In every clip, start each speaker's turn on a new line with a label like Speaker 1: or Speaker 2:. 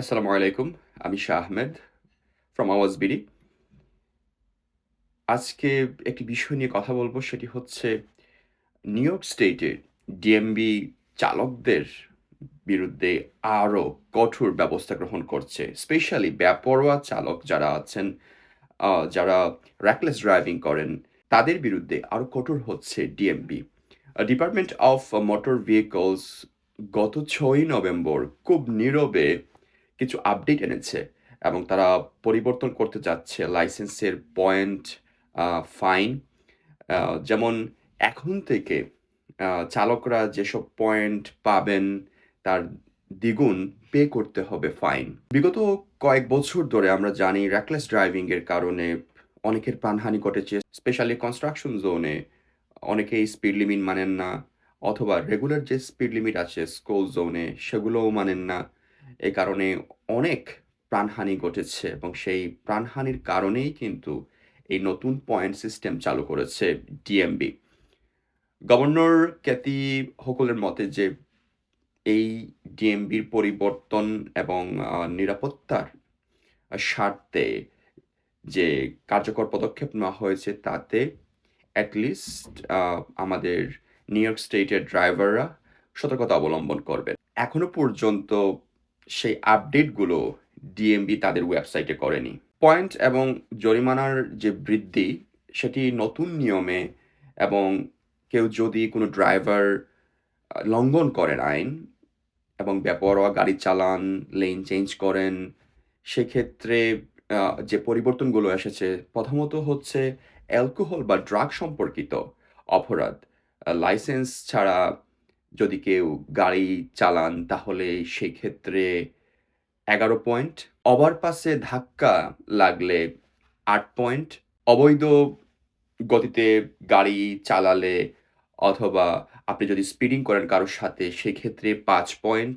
Speaker 1: আসসালামু আলাইকুম আমি শাহ আহমেদ ফ্রম আওয়াজ বিডি আজকে একটি বিষয় নিয়ে কথা বলব, সেটি হচ্ছে নিউ ইয়র্ক স্টেটের ডিএমবি চালকদের বিরুদ্ধে আরও কঠোর ব্যবস্থা গ্রহণ করছে। স্পেশালি বেপরোয়া চালক যারা আছেন যারা র্যাকলেস ড্রাইভিং করেন, তাদের বিরুদ্ধে আরও কঠোর হচ্ছে DMV department of motor vehicles গত ছয়ই নভেম্বর খুব নীরবে কিছু আপডেট এনেছে এবং তারা পরিবর্তন করতে যাচ্ছে লাইসেন্সের পয়েন্ট ফাইন যেমন এখন থেকে চালকরা যেসব পয়েন্ট পাবেন তার দ্বিগুণ পে করতে হবে ফাইন বিগত কয়েক বছর ধরে আমরা জানি র্যাকলেস ড্রাইভিংয়ের কারণে অনেকের প্রাণহানি ঘটেছে স্পেশালি কনস্ট্রাকশন জোনে অনেকেই স্পিড লিমিট মানেন না, অথবা রেগুলার যে স্পিড লিমিট আছে স্কুল জোনে সেগুলোও মানেন না। এই কারণে অনেক প্রাণহানি ঘটেছে এবং সেই প্রাণহানির কারণেই কিন্তু এই নতুন পয়েন্ট সিস্টেম চালু করেছে ডিএমবি গভর্নর ক্যাতি হকুলের মতে যে এই ডিএমবির পরিবর্তন এবং নিরাপত্তার স্বার্থে যে কার্যকর পদক্ষেপ নেওয়া হয়েছে তাতে অ্যাটলিস্ট আমাদের নিউ ইয়র্ক স্টেটের ড্রাইভাররা সতর্কতা অবলম্বন করবেন। এখনও পর্যন্ত সেই আপডেটগুলো ডিএমবি তাদের ওয়েবসাইটে করেনি। পয়েন্ট এবং জরিমানার যে বৃদ্ধি, সেটি নতুন নিয়মে এবং কেউ যদি কোনো ড্রাইভার লঙ্ঘন করেন আইন এবং বেপরোয়া গাড়ি চালান লেন চেঞ্জ করেন, সেক্ষেত্রে যে পরিবর্তনগুলো এসেছে, প্রথমত হচ্ছে অ্যালকোহল বা ড্রাগ সম্পর্কিত অপরাধ। লাইসেন্স ছাড়া যদি কেউ গাড়ি চালান, তাহলে সেক্ষেত্রে এগারো পয়েন্ট। ওভারপাসে ধাক্কা লাগলে আট পয়েন্ট। অবৈধ গতিতে গাড়ি চালালে অথবা আপনি যদি স্পিডিং করেন কারোর সাথে সেক্ষেত্রে পাঁচ পয়েন্ট।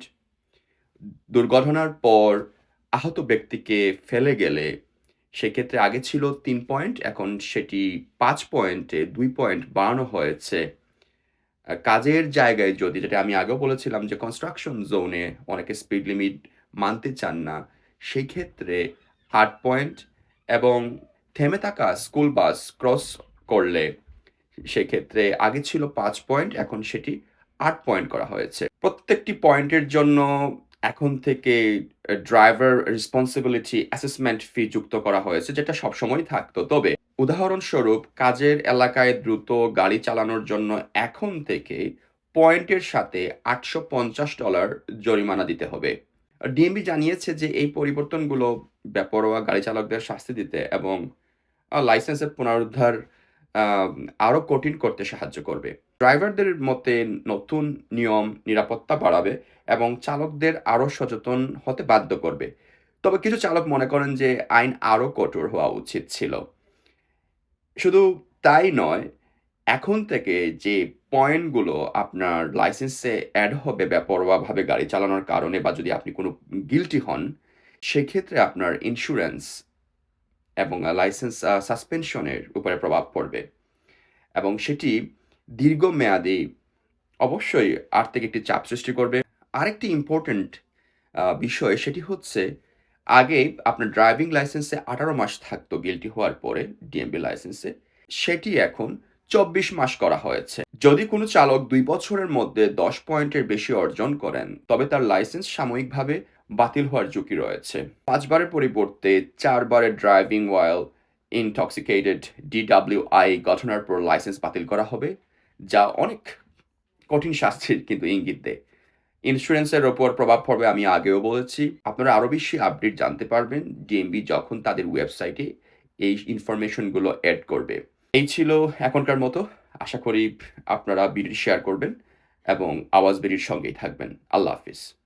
Speaker 1: দুর্ঘটনার পর আহত ব্যক্তিকে ফেলে গেলে সেক্ষেত্রে আগে ছিল তিন পয়েন্ট, এখন সেটি পাঁচ পয়েন্টে দুই পয়েন্ট বাড়ানো হয়েছে। কাজের জায়গায় যদি, যেটা আমি আগেও বলেছিলাম যে কনস্ট্রাকশন জোনে অনেকে স্পিড লিমিট মানতে চান না সেই ক্ষেত্রে আট পয়েন্ট এবং থেমে থাকা স্কুল বাস ক্রস করলে সেক্ষেত্রে আগে ছিল পাঁচ পয়েন্ট এখন সেটি আট পয়েন্ট করা হয়েছে। প্রত্যেকটি পয়েন্টের জন্য এখন থেকে ড্রাইভার রেসপন্সিবিলিটি অ্যাসেসমেন্ট ফি যুক্ত করা হয়েছে, যেটা সবসময় থাকতো। তবে উদাহরণস্বরূপ, কাজের এলাকায় দ্রুত গাড়ি চালানোর জন্য এখন থেকে পয়েন্টের সাথে আটশো পঞ্চাশ ডলার জরিমানা দিতে হবে। ডিএমবি জানিয়েছে যে এই পরিবর্তনগুলো বেপরোয়া গাড়ি চালকদের শাস্তি দিতে এবং লাইসেন্সের পুনরুদ্ধার আরও কঠিন করতে সাহায্য করবে। ড্রাইভারদের মতে নতুন নিয়ম নিরাপত্তা বাড়াবে এবং চালকদের আরও সচেতন হতে বাধ্য করবে। তবে কিছু চালক মনে করেন যে আইন আরও কঠোর হওয়া উচিত ছিল। শুধু তাই নয়, এখন থেকে যে পয়েন্টগুলো আপনার লাইসেন্সে অ্যাড হবে বেপরোয়াভাবে গাড়ি চালানোর কারণে বা যদি আপনি কোনো গিলটি হন, সেক্ষেত্রে আপনার ইন্স্যুরেন্স এবং লাইসেন্স সাসপেনশনের উপরে প্রভাব পড়বে। এবং সেটি দীর্ঘমেয়াদী, অবশ্যই আর্থিক একটি চাপ সৃষ্টি করবে। আরেকটি ইম্পর্ট্যান্ট বিষয় সেটি হচ্ছে আগে আপনার ড্রাইভিং লাইসেন্সে আঠারো মাস থাকতো গিলটি হওয়ার পরে ডিএমবি লাইসেন্সে সেটি এখন চব্বিশ মাস করা হয়েছে। যদি কোনো চালক দুই বছরের মধ্যে দশ পয়েন্টের বেশি অর্জন করেন, তবে তার লাইসেন্স সাময়িকভাবে বাতিল হওয়ার ঝুঁকি রয়েছে। পাঁচবারের পরিবর্তে চারবারের ড্রাইভিং ওয়াইল ইনটক্সিকেটেড ডিডাব্লিউআই গঠনের পর লাইসেন্স বাতিল করা হবে। যা অনেক কঠিন শাস্তির কিন্তু ইঙ্গিত দেয়। ইন্স্যুরেন্সের ওপর প্রভাব পড়বে আমি আগেও বলেছি। আপনারা আরও বেশি আপডেট জানতে পারবেন ডিএমবি যখন তাদের ওয়েবসাইটে এই ইনফরমেশনগুলো অ্যাড করবে। এই ছিল এখনকার মতো। আশা করি আপনারা বিডি শেয়ার করবেন এবং আওয়াজ বিডির সঙ্গেই থাকবেন। আল্লাহ হাফিজ।